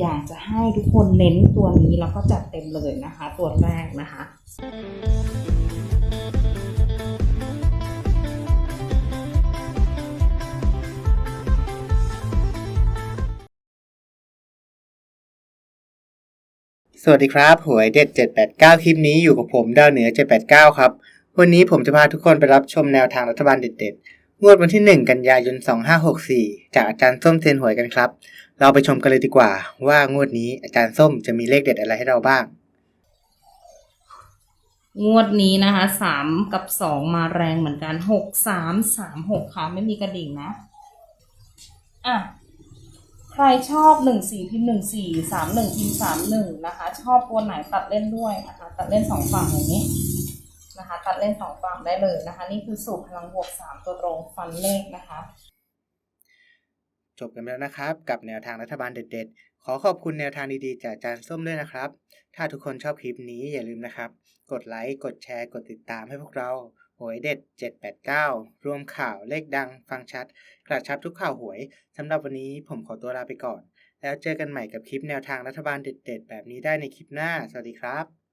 อยากจะให้ทุกคนเน้นตัวนี้แล้วก็จัดเต็มเลยนะคะ ตัวแรกนะคะสวัสดีครับ หวยเด็ด 789 คลิปนี้อยู่กับผมดาวเหนือ 789 ครับ วันนี้ผมจะพาทุกคนไปรับชมแนวทางรัฐบาลเด็ด ๆ งวดวันที่ 1 กันยายน 2564 จากอาจารย์ส้มเซนหวยกันครับ เราไปชมกันเลยดีกว่า ว่างวดนี้อาจารย์ส้มจะมีเลขเด็ดอะไรให้เราบ้าง งวดนี้นะคะสามกับสองมาแรงเหมือนกันหกสามสามหกค่ะไม่มีกระดิ่งนะ อะ ใครชอบหนึ่งสี่พิมพ์หนึ่งสี่สามหนึ่งพิมพ์สามหนึ่งนะคะ ชอบตัวไหนตัดเล่นด้วยนะคะ ตัดเล่นสองฝั่งอย่างนี้ นะคะ ตัดเล่นสองฝั่งได้เลยนะคะ นี่คือสูตรพลังบวกสามตัวตรงฟันเลขนะคะจบกันไปแล้วนะครับ กับแนวทางรัฐบาลเด็ด ๆ ขอขอบคุณแนวทางดีๆ จากอาจารย์ส้มด้วยนะครับ ถ้าทุกคนชอบคลิปนี้อย่าลืมนะครับ กดไลค์กดแชร์ กดติดตามให้พวกเราหวยเด็ด 789 รวมข่าวเลขดัง ฟังชัด กระชับทุกข่าวหวยสำหรับวันนี้ผมขอตัวลาไปก่อน แล้วเจอกันใหม่กับคลิปแนวทางรัฐบาลเด็ด ๆ แบบนี้ได้ในคลิปหน้า สวัสดีครับ